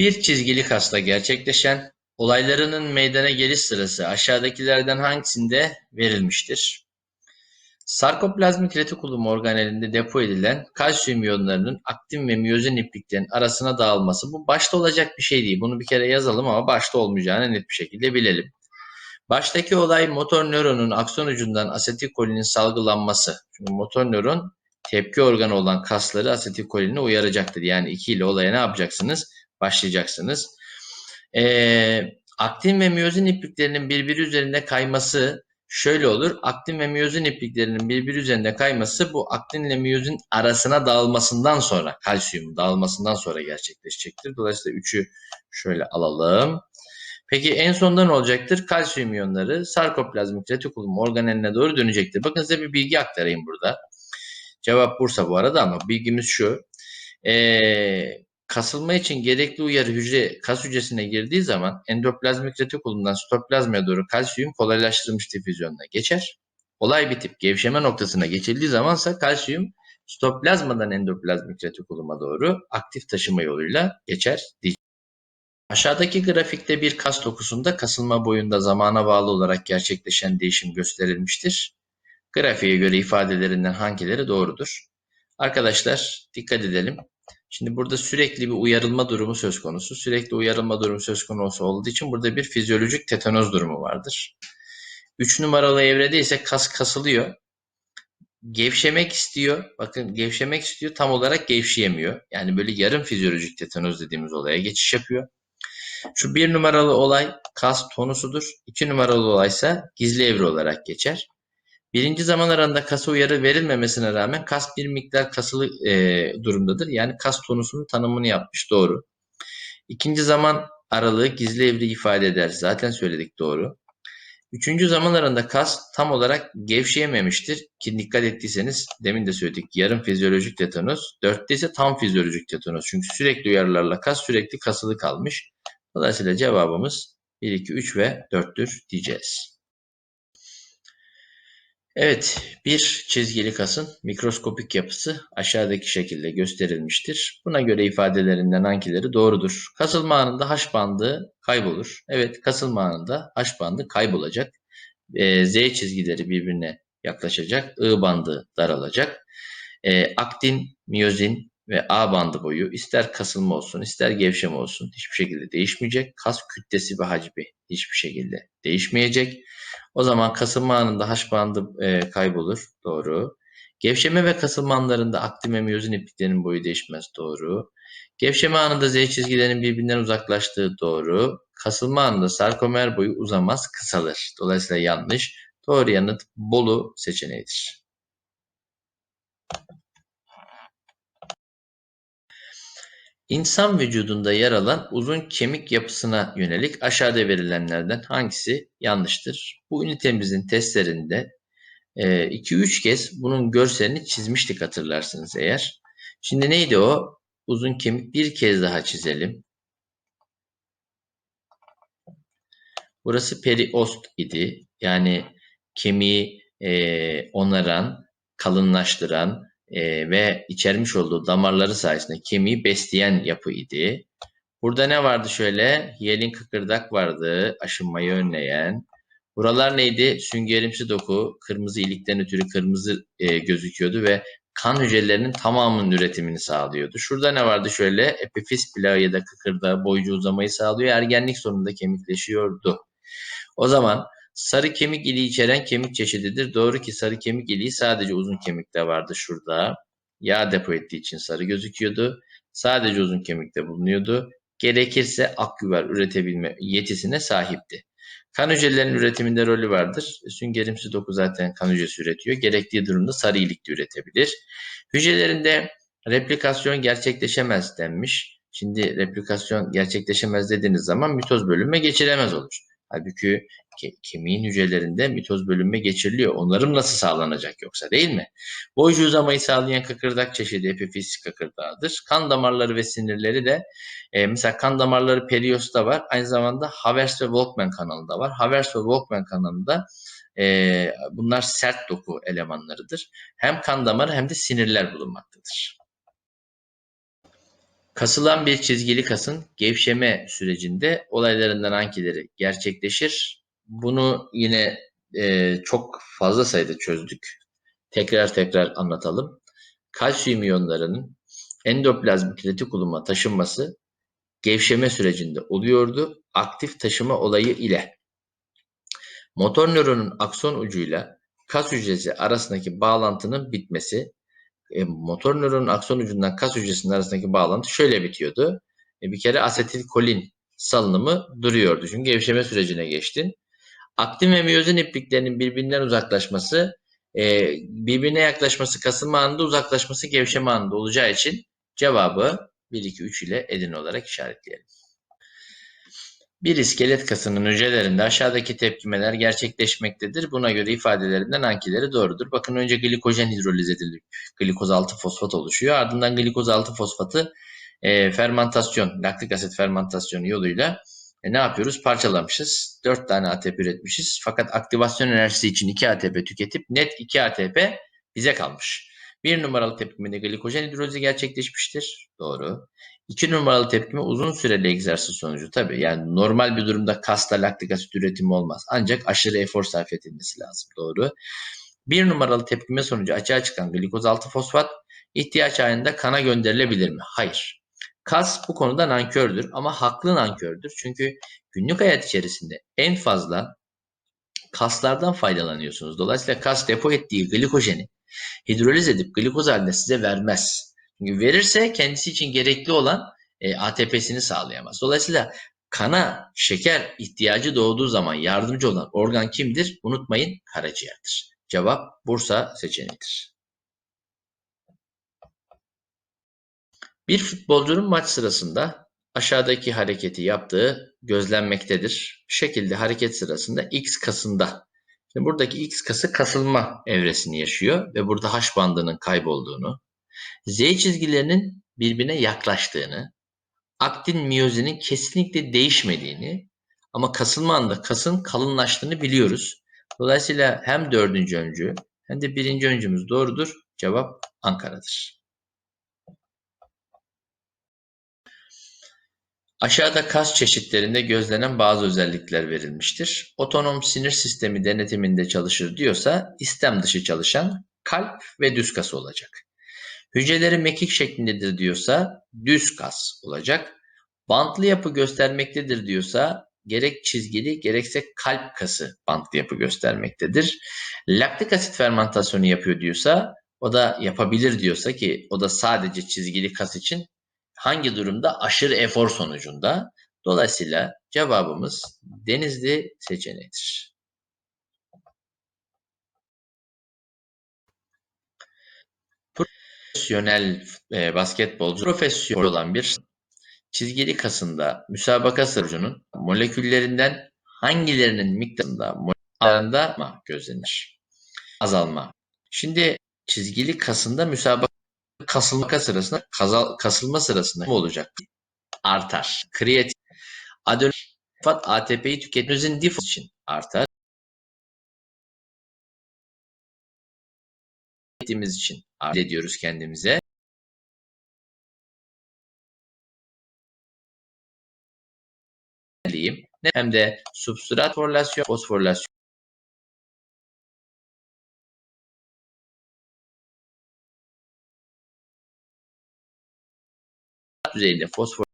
Bir çizgili kasla gerçekleşen olaylarının meydana geliş sırası aşağıdakilerden hangisinde verilmiştir? Sarkoplazmik retikulum organelinde depo edilen kalsiyum iyonlarının aktin ve miyozin ipliklerin arasına dağılması. Bu başta olacak bir şey değil. Bunu bir kere yazalım ama başta olmayacağını net bir şekilde bilelim. Baştaki olay motor nöronun akson ucundan asetilkolinin salgılanması. Çünkü motor nöron tepki organı olan kasları asetilkoline uyaracaktır. Yani 2 ile olaya ne yapacaksınız? Başlayacaksınız. Ee, aktin ve miyozin ipliklerinin birbiri üzerinde kayması şöyle olur. Aktin ve miyozin ipliklerinin birbiri üzerinde kayması bu aktin ile miyozin arasına dağılmasından sonra, kalsiyum dağılmasından sonra gerçekleşecektir. Dolayısıyla 3'ü şöyle alalım. Peki en sonunda ne olacaktır? Kalsiyum iyonları sarkoplazmik retikulum organeline doğru dönecektir. Bakın size bir bilgi aktarayım burada. Cevap Bursa bu arada ama bilgimiz şu. Ee, kasılma için gerekli uyarı hücre kas hücresine girdiği zaman endoplazmik retikulumdan sitoplazmaya doğru kalsiyum kolaylaştırılmış difüzyonuna geçer. Olay bitip gevşeme noktasına geçildiği zamansa kalsiyum sitoplazmadan endoplazmik retikuluma doğru aktif taşıma yoluyla geçer Aşağıdaki grafikte bir kas dokusunda kasılma boyunda zamana bağlı olarak gerçekleşen değişim gösterilmiştir. Grafiğe göre ifadelerinden hangileri doğrudur? Arkadaşlar dikkat edelim. Şimdi burada sürekli bir uyarılma durumu söz konusu. Sürekli uyarılma durumu söz konusu olduğu için burada bir fizyolojik tetanoz durumu vardır. 3 numaralı evrede ise kas kasılıyor. Gevşemek istiyor. Bakın gevşemek istiyor tam olarak gevşeyemiyor. Yani böyle yarım fizyolojik tetanoz dediğimiz olaya geçiş yapıyor. Şu bir numaralı olay kas tonusudur. İki numaralı olaysa gizli evre olarak geçer. Birinci zaman aralığında kasa uyarı verilmemesine rağmen kas bir miktar kasılı e, durumdadır. Yani kas tonusunun tanımını yapmış doğru. İkinci zaman aralığı gizli evri ifade eder. Zaten söyledik doğru. Üçüncü zaman aralığında kas tam olarak gevşeyememiştir. Ki dikkat ettiyseniz demin de söyledik yarım fizyolojik tetanos. Dörtte ise tam fizyolojik tetanos. Çünkü sürekli uyarılarla kas sürekli kasılı kalmış. Dolayısıyla cevabımız 1, 2, 3 ve 4'tür diyeceğiz. Evet, bir çizgili kasın mikroskopik yapısı aşağıdaki şekilde gösterilmiştir. Buna göre ifadelerinden hangileri doğrudur? Kasılma anında H bandı kaybolur. Evet, kasılma anında H bandı kaybolacak. E, Z çizgileri birbirine yaklaşacak. I bandı daralacak. E, aktin, miyozin ve A bandı boyu ister kasılma olsun ister gevşeme olsun hiçbir şekilde değişmeyecek. Kas kütlesi ve hacmi hiçbir şekilde değişmeyecek. O zaman kasılma anında H bandı e, kaybolur. Doğru. Gevşeme ve kasılma anlarında aktin miyozin ipliklerinin boyu değişmez. Doğru. Gevşeme anında Z çizgilerinin birbirinden uzaklaştığı doğru. Kasılma anında sarkomer boyu uzamaz, kısalır. Dolayısıyla yanlış. Doğru yanıt Bolu seçeneğidir. İnsan vücudunda yer alan uzun kemik yapısına yönelik aşağıda verilenlerden hangisi yanlıştır? Bu ünitemizin testlerinde 2-3 kez bunun görselini çizmiştik hatırlarsınız eğer. Şimdi neydi o? Uzun kemik bir kez daha çizelim. Burası periost idi. Yani kemiği e, onaran, kalınlaştıran, e, ve içermiş olduğu damarları sayesinde kemiği besleyen yapı idi. Burada ne vardı şöyle? Hiyelin kıkırdak vardı, aşınmayı önleyen. Buralar neydi? Süngerimsi doku, kırmızı ilikten ötürü kırmızı e, gözüküyordu ve kan hücrelerinin tamamının üretimini sağlıyordu. Şurada ne vardı şöyle? Epifiz plağı ya da kıkırdağı boycu uzamayı sağlıyor. Ergenlik sonunda kemikleşiyordu. O zaman Sarı kemik iliği içeren kemik çeşididir. Doğru ki sarı kemik iliği sadece uzun kemikte vardı şurada. Yağ depo ettiği için sarı gözüküyordu. Sadece uzun kemikte bulunuyordu. Gerekirse aküver üretebilme yetisine sahipti. Kan hücrelerinin üretiminde rolü vardır. Süngerimsi doku zaten kan hücresi üretiyor. Gerektiği durumda sarı ilik de üretebilir. Hücrelerinde replikasyon gerçekleşemez denmiş. Şimdi replikasyon gerçekleşemez dediğiniz zaman mitoz bölünme geçiremez olur. Halbuki ke kemiğin hücrelerinde mitoz bölünme geçiriliyor. Onarım nasıl sağlanacak yoksa değil mi? Boycu uzamayı sağlayan kıkırdak çeşidi epifiz kıkırdağıdır. Kan damarları ve sinirleri de e, mesela kan damarları periosta var. Aynı zamanda Havers ve Volkmann kanalında var. Havers ve Volkmann kanalında e, bunlar sert doku elemanlarıdır. Hem kan damarı hem de sinirler bulunmaktadır. Kasılan bir çizgili kasın gevşeme sürecinde olaylarından hangileri gerçekleşir? Bunu yine e, çok fazla sayıda çözdük. Tekrar tekrar anlatalım. Kalsiyum iyonlarının endoplazmik retikuluma taşınması gevşeme sürecinde oluyordu. Aktif taşıma olayı ile motor nöronun akson ucuyla kas hücresi arasındaki bağlantının bitmesi e, motor nöronun akson ucundan kas hücresinin arasındaki bağlantı şöyle bitiyordu. E, bir kere asetilkolin salınımı duruyordu. Çünkü gevşeme sürecine geçtin. Aktin ve miyozin ipliklerinin birbirinden uzaklaşması, e, birbirine yaklaşması kasılma anında, uzaklaşması gevşeme anında olacağı için cevabı 1, 2, 3 ile edin olarak işaretleyelim. Bir iskelet kasının hücrelerinde aşağıdaki tepkimeler gerçekleşmektedir. Buna göre ifadelerinden hangileri doğrudur? Bakın önce glikojen hidroliz edilip glikoz 6 fosfat oluşuyor. Ardından glikoz 6 fosfatı e, fermentasyon, laktik asit fermentasyonu yoluyla e, ne yapıyoruz? Parçalamışız. 4 tane ATP üretmişiz. Fakat aktivasyon enerjisi için 2 ATP tüketip net 2 ATP bize kalmış. Bir numaralı tepkimede glikojen hidrolizi gerçekleşmiştir. Doğru. İki numaralı tepkime uzun süreli egzersiz sonucu. Tabii yani normal bir durumda kasta laktik asit üretimi olmaz. Ancak aşırı efor sarf edilmesi lazım. Doğru. Bir numaralı tepkime sonucu açığa çıkan glikoz 6 fosfat ihtiyaç halinde kana gönderilebilir mi? Hayır. Kas bu konuda nankördür ama haklı nankördür. Çünkü günlük hayat içerisinde en fazla kaslardan faydalanıyorsunuz. Dolayısıyla kas depo ettiği glikojeni hidroliz edip glikoz halinde size vermez. Çünkü verirse kendisi için gerekli olan e, ATP'sini sağlayamaz. Dolayısıyla kana şeker ihtiyacı doğduğu zaman yardımcı olan organ kimdir? Unutmayın karaciğerdir. Cevap Bursa seçeneğidir. Bir futbolcunun maç sırasında aşağıdaki hareketi yaptığı gözlenmektedir. Bu şekilde hareket sırasında X kasında. Şimdi buradaki X kası kasılma evresini yaşıyor ve burada H bandının kaybolduğunu, Z çizgilerinin birbirine yaklaştığını, aktin miyozinin kesinlikle değişmediğini ama kasılma anda kasın kalınlaştığını biliyoruz. Dolayısıyla hem dördüncü öncü hem de birinci öncümüz doğrudur. Cevap Ankara'dır. Aşağıda kas çeşitlerinde gözlenen bazı özellikler verilmiştir. Otonom sinir sistemi denetiminde çalışır diyorsa istem dışı çalışan kalp ve düz kas olacak. Hücreleri mekik şeklindedir diyorsa düz kas olacak. Bantlı yapı göstermektedir diyorsa gerek çizgili gerekse kalp kası bantlı yapı göstermektedir. Laktik asit fermentasyonu yapıyor diyorsa o da yapabilir diyorsa ki o da sadece çizgili kas için hangi durumda? Aşırı efor sonucunda. Dolayısıyla cevabımız Denizli seçeneğidir. Profesyonel e, basketbolcu profesyonel olan bir çizgili kasında müsabaka sırcunun moleküllerinden hangilerinin miktarında moleküllerinde gözlenir? Azalma. Şimdi çizgili kasında müsabaka kasılma sırasında kazal, kasılma sırasında ne olacak? Artar. Kreatin adönofat ATP'yi tüketmenizin difos için artar. ettiğimiz için ediyoruz kendimize. hem de substrat forlasyon, fosforilasyon düzeyinde fosfor